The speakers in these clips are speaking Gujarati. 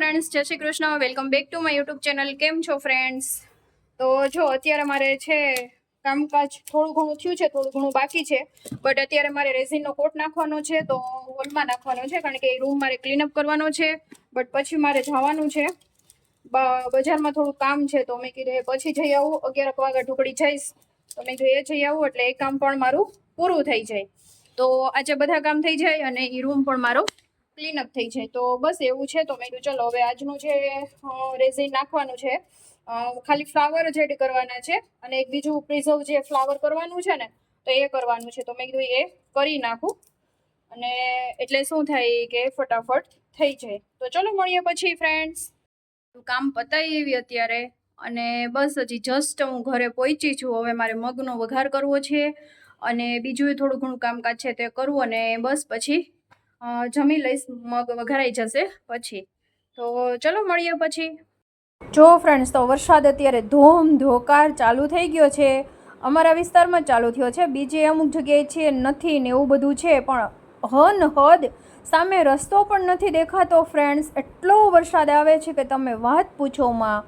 Friends Jai Shri Krishna welcome back to my YouTube channel કેમ છો ફ્રેન્ડ્સ તો જો, અત્યારે મારે છે, કામકાજ થોડું ઘણું થયું છે, થોડું ઘણું બાકી છે બટ અત્યારે મારે રેઝિનનો કોટ નાખવાનો છે, તો હોલમાં નાખવાનો છે, કારણ કે એ રૂમ મારે ક્લીનઅપ કરવાનો છે બટ પછી મારે જવાનું છે. બજારમાં થોડું કામ છે, તો મેં કીધું પછી જઈ આવું અગિયાર વાગે ઢુકડી જઈશ. તો મેં કીધું, એ જઈ આવું, એટલે એ કામ પણ મારું પૂરું થઈ જાય. તો આજે બધા કામ થઈ જાય અને એ રૂમ પણ મારો ક્લીનઅપ થઈ જાય. તો બસ એવું છે. તો મેં કીધું, ચલો, હવે આજનું જે રેઝિન નાખવાનું છે ખાલી ફ્લાવર જ એડ કરવાના છે અને એક બીજું પ્રિઝર્વ જે ફ્લાવર કરવાનું છે ને, તો એ કરવાનું છે. તો મેં કીધું, એ કરી નાખું. અને એટલે શું થાય કે ફટાફટ થઈ જાય. તો ચલો, મળીએ પછી ફ્રેન્ડ્સ કામ પતાવી એવી અત્યારે અને બસ હજી જસ્ટ હું ઘરે પહોંચી છું. હવે મારે મગનો વઘાર કરવો છે અને બીજું થોડું ઘણું કામકાજ છે તે કરવું અને બસ પછી જમી લઈશ, મગ વઘારાઈ જશે પછી. તો ચલો મળીએ પછી. જો ફ્રેન્ડ્સ તો વરસાદ અત્યારે ધોમ ધોકાર ચાલુ થઈ ગયો છે. અમારા વિસ્તારમાં ચાલુ થયો છે. બીજે અમુક જગ્યાએ છે નથી ને એવું બધું છે, પણ હન હદ સામે રસ્તો પણ નથી દેખાતો ફ્રેન્ડ્સ એટલો વરસાદ આવે છે કે તમે વાત પૂછો માં.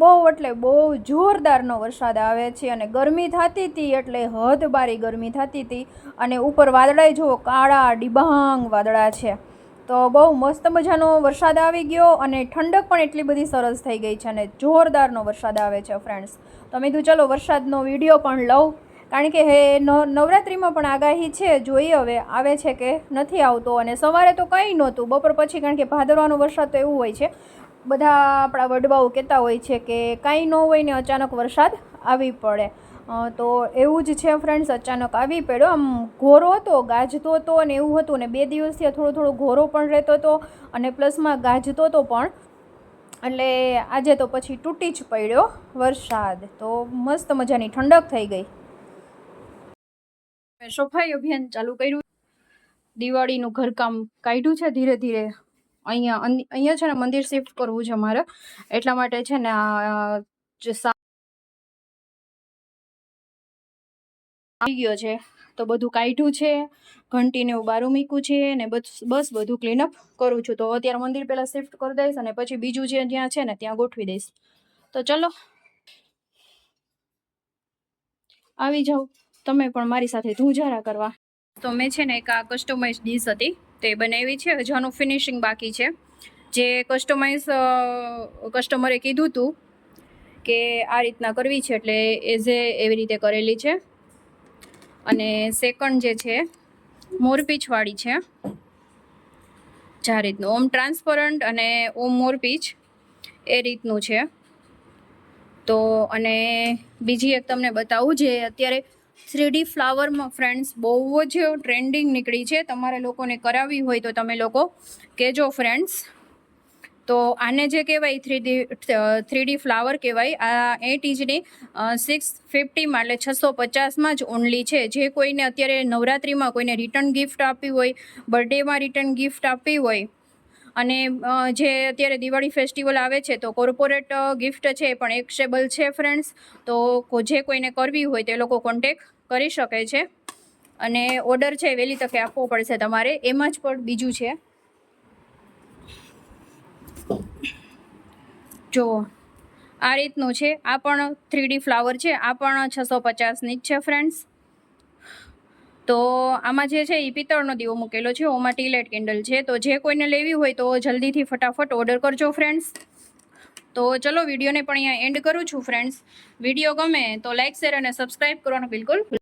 બહુ એટલે બહુ જોરદારનો વરસાદ આવે છે અને ગરમી થતી હતી એટલે હદ બારી ગરમી થતી હતી અને ઉપર વાદળાય જુઓ, કાળા ડિબાંગ વાદળા છે. તો બહુ મસ્ત મજાનો વરસાદ આવી ગયો અને ઠંડક પણ એટલી બધી સરસ થઈ ગઈ છે અને જોરદારનો વરસાદ આવે છે ફ્રેન્ડ્સ તો મેં કીધું, ચલો વરસાદનો વીડિયો પણ લઉં. કારણ કે હે નવરાત્રિમાં પણ આગાહી છે, જોઈએ હવે, આવે છે કે નથી આવતો અને સવારે તો કંઈ નહોતું. બપોર પછી કારણ કે ભાદરવાનો વરસાદ તો એવું હોય છે. બધા આપણા વડવાઓ કહેતા હોય છે કે કાંઈ ન હોય ને અચાનક વરસાદ આવી પડે. તો એવું જ છે ફ્રેન્ડ્સ અચાનક આવી પડ્યો. આમ ઘોરો હતો, ગાજતો હતો અને એવું હતું ને બે દિવસથી થોડો થોડો ઘોરો પણ રહેતો હતો અને પ્લસમાં ગાજતો હતો પણ. એટલે આજે તો પછી તૂટી જ પડ્યો વરસાદ. તો મસ્ત મજાની ઠંડક થઈ ગઈ. સફાઈ અભિયાન ચાલુ કર્યું. દિવાળીનું ઘરકામ કાઢ્યું છે ધીરે ધીરે. અહીંયા અહીંયા છે ને મંદિર શિફ્ટ કરવું છે મારે એટલા માટે છે ને આવી ગયો છે. તો બધું કાઢ્યું છે ઘંટીને એવું બારું મૂક્યું છે ને બસ બધું ક્લીનઅપ કરું છું. તો અત્યારે મંદિર પહેલાં શિફ્ટ કરી દઈશ અને પછી બીજું જે જ્યાં છે ને ત્યાં ગોઠવી દઈશ. તો ચલો. આવી જાઓ. તમે પણ મારી સાથે ધૂંઝારા કરવા. તો મેં છે ને એક આ કસ્ટમાઇઝ ડીશ હતી. તે બનાવી છે. હજી આનું ફિનિશિંગ બાકી છે. જે કસ્ટમાઇઝ કસ્ટમરે કીધું હતું કે આ રીતના કરવી છે એટલે એઝ એ એવી રીતે કરેલી છે. અને સેકન્ડ જે છે મોરપીચવાળી છે. જા રીતનું. ઓમ ટ્રાન્સપરન્ટ અને ઓમ મોરપીચ એ રીતનું છે. તો અને બીજી એક તમને બતાવું જે અત્યારે થ્રીડી ફ્લાવરમાં ફ્રેન્ડ્સ, બહુ જ ટ્રેન્ડિંગ નીકળી છે. તમારે લોકોને કરાવવી હોય તો તમે લોકો કહેજો ફ્રેન્ડ્સ. તો આને જે કહેવાય થ્રીડી થ્રીડી ફ્લાવર કહેવાય, આ એટ ઇંચની સિક્સ ફિફ્ટીમાં એટલે છસો પચાસમાં જ ઓનલી છે. જે કોઈને અત્યારે નવરાત્રિમાં કોઈને રિટર્ન ગિફ્ટ આપી હોય બર્થડેમાં રિટર્ન ગિફ્ટ આપી હોય અને જે અત્યારે દિવાળી ફેસ્ટિવલ આવે છે, તો કોર્પોરેટ ગિફ્ટ છે પણ એક્સેબલ છે, ફ્રેન્ડ્સ. તો જે કોઈને કરવી હોય તે લોકો કોન્ટેક કરી શકે છે. અને ઓર્ડર છે વહેલી તકે આપવો પડશે તમારે. એમાં જ પણ બીજું છે. જો, આ રીતનું છે. આ પણ થ્રીડી ફ્લાવર છે. આ પણ છસો પચાસની જ છે, ફ્રેન્ડ્સ. તો આમાં જે છે એ પિત્તળનો દીવો મૂકેલો છે, ઓમાં ટીલેટ કેન્ડલ છે. તો જે કોઈને લેવી હોય તો જલ્દીથી ફટાફટ ઓર્ડર કરજો ફ્રેન્ડ્સ. તો ચલો વિડીયોને પણ અહીંયા એન્ડ કરું છું ફ્રેન્ડ્સ. વીડિયો ગમે તો લાઇક શેર અને સબસ્ક્રાઈબ કરવાનું બિલકુલ